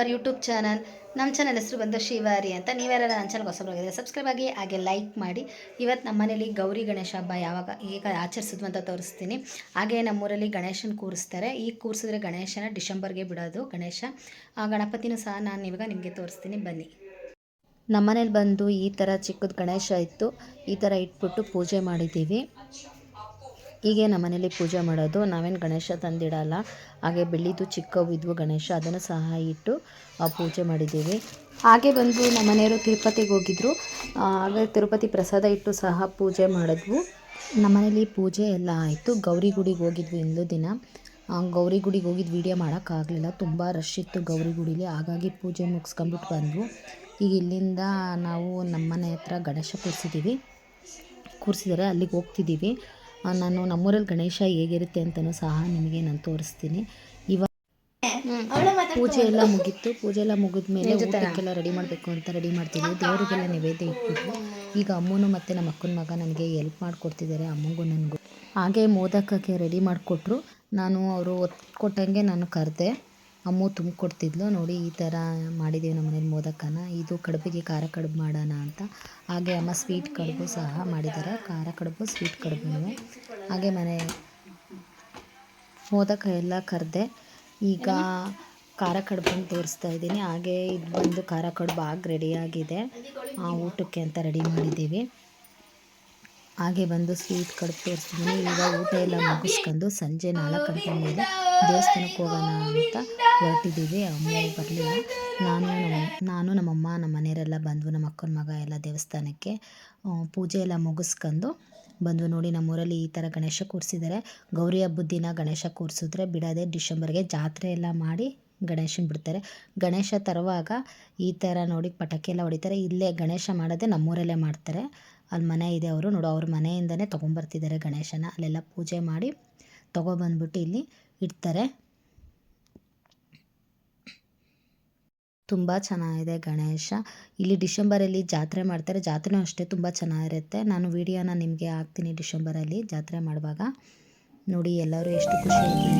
Hour YouTube channel ನಮ್ಮ channel ಹೆಸರು ಬಂದು ಶಿವಾರಿ ಅಂತ. ನೀವ್ಯಾರ ನನ್ನ ಚಾನಲ್ ಹೊಸಬರಾಗಿದೆ ಸಬ್ಸ್ಕ್ರೈಬ್ ಆಗಿ, ಹಾಗೆ ಲೈಕ್ ಮಾಡಿ. ಇವತ್ತು ನಮ್ಮ ಮನೇಲಿ ಗೌರಿ ಗಣೇಶ ಹಬ್ಬ ಯಾವಾಗ ಈಗ ಆಚರಿಸಿದ್ವಿ ಅಂತ ತೋರಿಸ್ತೀನಿ. ಹಾಗೆ ನಮ್ಮೂರಲ್ಲಿ ಗಣೇಶನ ಕೂರಿಸ್ತಾರೆ. ಈಗ ಕೂರಿಸಿದ್ರೆ ಗಣೇಶನ ಡಿಸೆಂಬರ್ಗೆ ಬಿಡೋದು ಗಣೇಶ. ಆ ಗಣಪತಿನೂ ಸಹ ನಾನು ಇವಾಗ ನಿಮಗೆ ತೋರಿಸ್ತೀನಿ. ಬನ್ನಿ. ನಮ್ಮನೇಲಿ ಬಂದು ಈ ಥರ ಚಿಕ್ಕದು ಗಣೇಶ ಇತ್ತು. ಈ ಥರ ಇಟ್ಬಿಟ್ಟು ಪೂಜೆ ಮಾಡಿದ್ದೀವಿ. ಹೀಗೆ ನಮ್ಮ ಮನೇಲಿ ಪೂಜೆ ಮಾಡೋದು ನಾವೇನು ಗಣೇಶ ತಂದಿಡಲ್ಲ. ಹಾಗೆ ಬೆಳ್ಳಿದು ಚಿಕ್ಕವು ಇದ್ವು ಗಣೇಶ ಅದನ್ನು ಸಹ ಇಟ್ಟು ಪೂಜೆ ಮಾಡಿದ್ದೀವಿ. ಹಾಗೆ ಬಂದು ನಮ್ಮ ಮನೆಯವರು ತಿರುಪತಿಗೆ ಹೋಗಿದ್ರು. ಆ, ಹಾಗೆ ತಿರುಪತಿ ಪ್ರಸಾದ ಇಟ್ಟು ಸಹ ಪೂಜೆ ಮಾಡಿದ್ವು. ನಮ್ಮ ಮನೇಲಿ ಪೂಜೆ ಎಲ್ಲ ಆಯಿತು. ಗೌರಿ ಗುಡಿಗೆ ಹೋಗಿದ್ವಿ ಇಂದು ದಿನ. ಗೌರಿ ಗುಡಿಗೆ ಹೋಗಿದ್ದು ವೀಡಿಯೋ ಮಾಡೋಕ್ಕಾಗಲಿಲ್ಲ. ತುಂಬ ರಶ್ ಇತ್ತು ಗೌರಿ ಗುಡಿಲಿ ಹಾಗಾಗಿ ಪೂಜೆ ಮುಗಿಸ್ಕೊಂಬಿಟ್ಟು ಬಂದ್ವು. ಈಗ ಇಲ್ಲಿಂದ ನಾವು ನಮ್ಮ ಮನೆ ಹತ್ರ ಗಣೇಶ ಕೂರಿಸಿದ್ದೀವಿ. ಕೂರಿಸಿದರೆ ಅಲ್ಲಿಗೆ ಹೋಗ್ತಿದ್ದೀವಿ. ನಾನು ನಮ್ಮೂರಲ್ಲಿ ಗಣೇಶ ಹೇಗಿರುತ್ತೆ ಅಂತಲೂ ಸಹ ನಿಮಗೆ ನಾನು ತೋರಿಸ್ತೀನಿ. ಇವಾಗ ಪೂಜೆ ಎಲ್ಲ ಮುಗೀತು. ಪೂಜೆ ಎಲ್ಲ ಮುಗಿದ ಮೇಲೆ ಊಟಕ್ಕೆಲ್ಲ ರೆಡಿ ಮಾಡಬೇಕು ಅಂತ ರೆಡಿ ಮಾಡ್ತೀನಿ. ದೇವರಿಗೆಲ್ಲ ನೈವೇದ್ಯ ಇಟ್ಬಿಟ್ಟು. ಈಗ ಅಮ್ಮನು ಮತ್ತು ನಮ್ಮ ಅಕ್ಕನ ಮಗ ನನಗೆ ಎಲ್ಪ್ ಮಾಡಿಕೊಡ್ತಿದ್ದಾರೆ. ಅಮ್ಮಗೂ ನನಗೂ. ಹಾಗೆ ಮೋದಕಕ್ಕೆ ರೆಡಿ ಮಾಡಿಕೊಟ್ರು. ನಾನು ಅವರು ಒತ್ತು ಕೊಟ್ಟಂಗೆ ನಾನು ಕರೆದೆ. ಅಮ್ಮು ತುಂಬಿಕೊಡ್ತಿದ್ಲು. ನೋಡಿ ಈ ಥರ ಮಾಡಿದ್ದೀವಿ ನಮ್ಮ ಮನೇಲಿ ಮೋದಕನ. ಇದು ಕಡುಬಿಗೆ ಖಾರ ಕಡುಬು ಮಾಡೋಣ ಅಂತ. ಹಾಗೆ ಅಮ್ಮ ಸ್ವೀಟ್ ಕಡುಬು ಸಹ ಮಾಡಿದ್ದಾರೆ. ಖಾರ ಕಡುಬು ಸ್ವೀಟ್ ಕಡುಬು ಹಾಗೆ ಮನೆ ಮೋದಕ ಎಲ್ಲ ಕರೆದೆ. ಈಗ ಖಾರ ಕಡುಬನ್ನು ತೋರಿಸ್ತಾ ಇದ್ದೀನಿ. ಹಾಗೆ ಇದು ಬಂದು ಖಾರ ಕಡುಬು ಆಗಿ ರೆಡಿಯಾಗಿದೆ ಆ, ಊಟಕ್ಕೆ ಅಂತ ರೆಡಿ ಮಾಡಿದ್ದೀವಿ. ಹಾಗೆ ಬಂದು ಸ್ವೀಟ್ ಕಡುಬು ತೋರಿಸ್ತೀನಿ ಈಗ ಊಟ ಎಲ್ಲ ಮುಗಿಸ್ಕೊಂಡು ಸಂಜೆ ನಾಲ್ಕು ಗಂಟೆ ದೇವಸ್ಥಾನಕ್ಕೆ ಹೋಗೋಣ ಅಂತ ಹೊರಟಿದ್ದೀವಿ. ಅಮ್ಮ ಬರಲಿಲ್ಲ. ನಾನು ನಮ್ಮ ನಾನು ನಮ್ಮಮ್ಮ ನಮ್ಮ ಮನೆಯವರೆಲ್ಲ ಬಂದ್ವು ನಮ್ಮ ಅಕ್ಕನ ಮಗ ಎಲ್ಲ ದೇವಸ್ಥಾನಕ್ಕೆ ಪೂಜೆ ಎಲ್ಲ ಮುಗಿಸ್ಕೊಂಡು ಬಂದು ನೋಡಿ ನಮ್ಮೂರಲ್ಲಿ ಈ ಥರ ಗಣೇಶ ಕೂರಿಸಿದ್ದಾರೆ. ಗೌರಿ ಹಬ್ಬದ ದಿನ ಗಣೇಶ ಕೂರಿಸಿದ್ರೆ ಬಿಡೋದೆ ಡಿಸೆಂಬರ್ಗೆ ಜಾತ್ರೆ ಎಲ್ಲ ಮಾಡಿ ಗಣೇಶನ ಬಿಡ್ತಾರೆ. ಗಣೇಶ ತರುವಾಗ ಈ ಥರ ನೋಡಿ ಪಟಾಕಿ ಎಲ್ಲ ಹೊಡಿತಾರೆ. ಇಲ್ಲೇ ಗಣೇಶ ಮಾಡೋದೇ ನಮ್ಮೂರಲ್ಲೇ ಮಾಡ್ತಾರೆ. ಅಲ್ಲಿ ಮನೆ ಇದೆ ಅವರು. ನೋಡು, ಅವ್ರ ಮನೆಯಿಂದನೇ ತೊಗೊಂಬರ್ತಿದ್ದಾರೆ ಗಣೇಶನ. ಅಲ್ಲೆಲ್ಲ ಪೂಜೆ ಮಾಡಿ ತೊಗೊಬಂದ್ಬಿಟ್ಟು ಇಲ್ಲಿ ಇಡ್ತಾರೆ. ತುಂಬ ಚೆನ್ನಾಗಿದೆ ಗಣೇಶ. ಇಲ್ಲಿ ಡಿಸೆಂಬರಲ್ಲಿ ಜಾತ್ರೆ ಮಾಡ್ತಾರೆ. ಜಾತ್ರೆನೂ ಅಷ್ಟೇ ತುಂಬ ಚೆನ್ನಾಗಿರುತ್ತೆ. ನಾನು ವಿಡಿಯೋನ ನಿಮಗೆ ಹಾಕ್ತೀನಿ ಡಿಸೆಂಬರಲ್ಲಿ ಜಾತ್ರೆ ಮಾಡುವಾಗ. ನೋಡಿ ಎಲ್ಲರೂ ಎಷ್ಟು ಖುಷಿಯಾಗಿ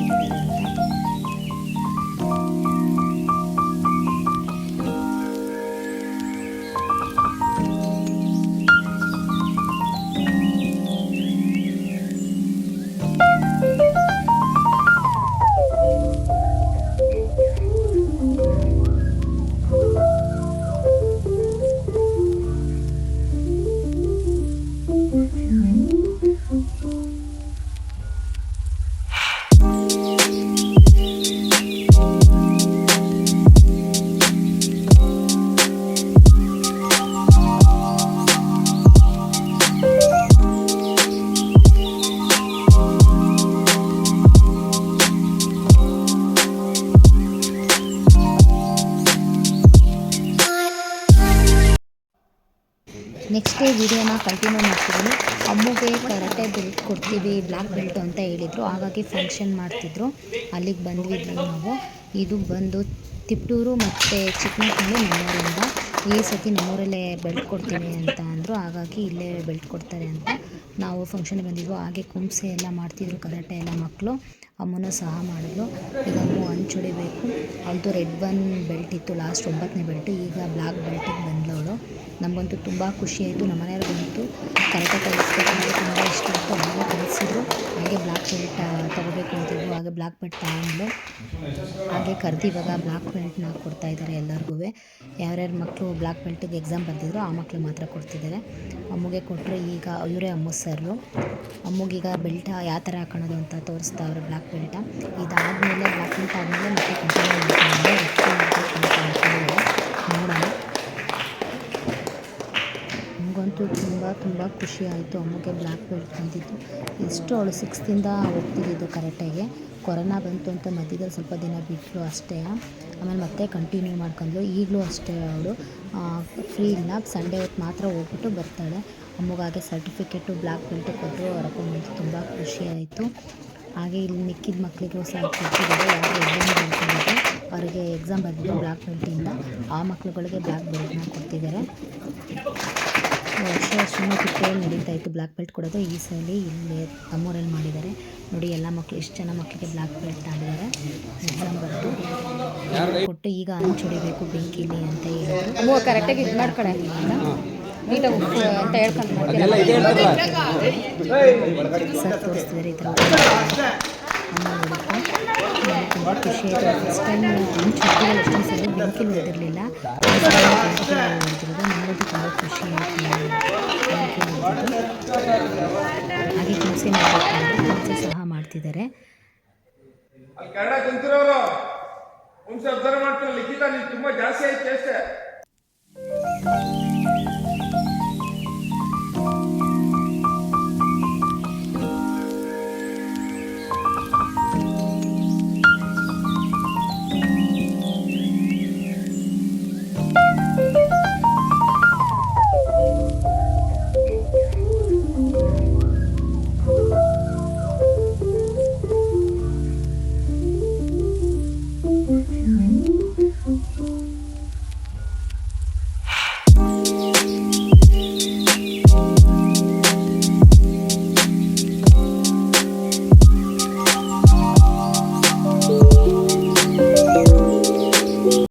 ನೆಕ್ಸ್ಟ್ ಡೇ ವೀಡಿಯೋನ ಕಂಟಿನ್ಯೂ ಮಾಡ್ತಿದ್ದೀನಿ. ಅಮ್ಮಗೆ ಕರಾಟೆ ಬೆಲ್ಟ್ ಕೊಡ್ತೀವಿ ಬ್ಲ್ಯಾಕ್ ಬೆಲ್ಟ್ ಅಂತ ಹೇಳಿದರು. ಹಾಗಾಗಿ ಫಂಕ್ಷನ್ ಮಾಡ್ತಿದ್ರು. ಅಲ್ಲಿಗೆ ಬಂದಿದ್ವಿ ನಾವು. ಇದು ಬಂದು ತಿಪ್ಟೂರು ಮತ್ತು ಚಿಕ್ಕಮಕ್ಕಳು ನಮ್ಮೂರಿಂದ. ಈ ಸತಿ ನಮ್ಮೂರಲ್ಲೇ ಬೆಲ್ಟ್ ಕೊಡ್ತೀವಿ ಅಂತ ಅಂದರು. ಹಾಗಾಗಿ ಇಲ್ಲೇ ಬೆಲ್ಟ್ ಕೊಡ್ತಾರೆ ಅಂತ ನಾವು ಫಂಕ್ಷನ್ಗೆ ಬಂದಿದ್ವು. ಹಾಗೆ ಕುಂಸೆ ಎಲ್ಲ ಮಾಡ್ತಿದ್ರು ಕರಾಟೆ ಎಲ್ಲ ಮಕ್ಕಳು ಅಮ್ಮನೂ ಸಹ ಮಾಡಿದ್ಲು. ಈಗ ಅಮ್ಮ ಹೊಡಿಬೇಕು ಅವ್ಳದ್ದು ರೆಡ್ ಬನ್ ಬೆಲ್ಟ್ ಇತ್ತು ಲಾಸ್ಟ್ ಒಂಬತ್ತನೇ ಬೆಲ್ಟ್ ಈಗ ಬ್ಲ್ಯಾಕ್ ಬೆಲ್ಟಿಗೆ ಬಂದವಳು ನಮಗಂತೂ ತುಂಬ ಖುಷಿ ಆಯಿತು. ನಮ್ಮ ಮನೆಯವ್ರಿಗಂತೂ ಕರಾಟೆ ಕಲಿಸ್ಬೇಕಂದ್ರೆ ತುಂಬ ಇಷ್ಟ ಆಯಿತು ಹಾಗೆ ಕಲಿಸಿದ್ರು ಹಾಗೆ ಬ್ಲ್ಯಾಕ್ ಬೆಲ್ಟ್ ತಗೋಬೇಕು ಬ್ಲ್ಯಾಕ್ ಬೆಲ್ಟ್ ತಗೊಂಡ್ಲು. ಹಾಗೆ ಕರೆದು ಇವಾಗ ಬ್ಲ್ಯಾಕ್ ಬೆಲ್ಟ್ನ ಕೊಡ್ತಾ ಇದ್ದಾರೆ ಎಲ್ಲರಿಗೂ. ಯಾರ್ಯಾರು ಮಕ್ಕಳು ಬ್ಲ್ಯಾಕ್ ಬೆಲ್ಟಿಗೆ ಎಕ್ಸಾಮ್ ಬಂದಿದ್ರು ಆ ಮಕ್ಕಳು ಮಾತ್ರ ಕೊಡ್ತಿದ್ದಾರೆ. ಅಮ್ಮಗೆ ಕೊಟ್ಟರೆ ಈಗ ಇವರೇ ಅಮ್ಮ ಸರ್ರು. ಅಮ್ಮಗೀಗ ಬೆಲ್ಟ ಯಾವ ಥರ ಹಾಕೊಳ್ಳೋದು ಅಂತ ತೋರಿಸ್ತಾ ಅವರು ಬ್ಲ್ಯಾಕ್ ಬೆಲ್ಟ. ಇದಾದಮೇಲೆ ಬ್ಲ್ಯಾಕ್ ಬೆಲ್ಟ್ ಆದಮೇಲೆ ಮತ್ತೆ ಕಂಟಿನ್ಯೂ ಮಾಡ್ಕೊಂಡು ನಮಗಂತೂ ತುಂಬ ತುಂಬ ಖುಷಿ ಆಯಿತು. ಅಮ್ಮಗೆ ಬ್ಲ್ಯಾಕ್ ಬೆಲ್ಟ್ ಬಂದಿತ್ತು ಎಷ್ಟು ಅವಳು ಸಿಕ್ಸ್ತಿಂದ ಹೋಗ್ತಿದ್ದಿದ್ದು ಕರೆಕ್ಟಾಗಿ ಕೊರೋನಾ ಬಂತು ಅಂತ ಮಧ್ಯದಲ್ಲಿ ಸ್ವಲ್ಪ ದಿನ ಬಿಟ್ಟರು ಅಷ್ಟೇ. ಆಮೇಲೆ ಮತ್ತೆ ಕಂಟಿನ್ಯೂ ಮಾಡ್ಕೊಂಡ್ಲು ಈಗಲೂ ಅಷ್ಟೇ ಅವಳು. ಫ್ರೀ ಇಲ್ಲ. ಸಂಡೇ ಹೊತ್ತು ಮಾತ್ರ ಹೋಗ್ಬಿಟ್ಟು ಬರ್ತಾಳೆ. ಅಮ್ಮಗಾಗೆ ಸರ್ಟಿಫಿಕೇಟು ಬ್ಲ್ಯಾಕ್ ಬೆಲ್ಟು ಕೊಟ್ಟರು ಹೊರಕೊಂಡ್ಬಂತು ತುಂಬ ಖುಷಿ ಆಯಿತು. ಹಾಗೆ ಇಲ್ಲಿ ಮಿಕ್ಕಿದ ಮಕ್ಕಳಿಗೂ ಸಹ ಕೊಟ್ಟಿದ್ದಾರೆ. ಯಾರು ಎಕ್ಸಾಮ್ ಬರ್ತಿದ್ದಾರೆ ಅವರಿಗೆ ಎಕ್ಸಾಮ್ ಬರೆದಿದ್ದು ಬ್ಲ್ಯಾಕ್ ಬೆಲ್ಟಿಂದ ಆ ಮಕ್ಕಳುಗಳಿಗೆ ಬ್ಲ್ಯಾಕ್ ಬೆಲ್ಟ್ನ ಕೊಡ್ತಿದ್ದಾರೆ ವರ್ಷ ಶಿವಮೊಗ್ಗದಲ್ಲಿ ನಡೀತಾ ಇತ್ತು. ಬ್ಲ್ಯಾಕ್ ಬೆಲ್ಟ್ ಕೊಡೋದು ಈ ಸಲ ಇಲ್ಲಿ ತಮ್ಮೂರಲ್ಲಿ ಮಾಡಿದ್ದಾರೆ. ನೋಡಿ ಎಲ್ಲ ಮಕ್ಕಳು ಎಷ್ಟು ಜನ ಮಕ್ಕಳಿಗೆ ಬ್ಲ್ಯಾಕ್ ಬೆಲ್ಟ್ ಆಗಿದ್ದಾರೆ ಎಕ್ಸಾಮ್ ಬರೆದು. ಕೊಟ್ಟು ಈಗ ಅನ್ನ ಹೊಡಿಬೇಕು ಬೆಂಕಿಲಿ ಅಂತ ಹೇಳಿದ್ರು. ಕರೆಕ್ಟಾಗಿ ಇದು ಮಾಡ್ಕೊಳೆ. ಅಂತ ಹೇಳ್ಕೊಂಡು ಸರ್ ತೋರಿಸ್ತಿದ್ದಾರೆ ಈ ಥರ. ತುಂಬ ಖುಷಿ ಆಯಿತು ಫಸ್ಟ್ ಟೈಮ್ ಹಂಚು ಹೊಡೆದಿಲ್ಲ ಎಷ್ಟೊಂದು ಸಲ ಬೆಂಕಿಲಿ ಹೋಗಿರಲಿಲ್ಲ ಹೊಡೆದಿರೋದು ನನಗಂತೂ ತುಂಬ ಖುಷಿ ಆಯಿತು ಬೆಂಕಿಲಿ ಹಾಗೆ ಕೆಲಸ ಮಾಡಬೇಕು ಕೆಲಸ ಸಹ ಮಾಡ್ತಿದ್ದಾರೆ ಕನ್ನಡ ಕುಂತಿರೋರು ಒಂದ್ಸಲ ಅಬ್ಸರ್ವ್ ಮಾಡ್ತಾರೆ ಲಿಖಿತ ನೀನು ತುಂಬ ಜಾಸ್ತಿ ಆಯ್ತು ಅಷ್ಟೇ.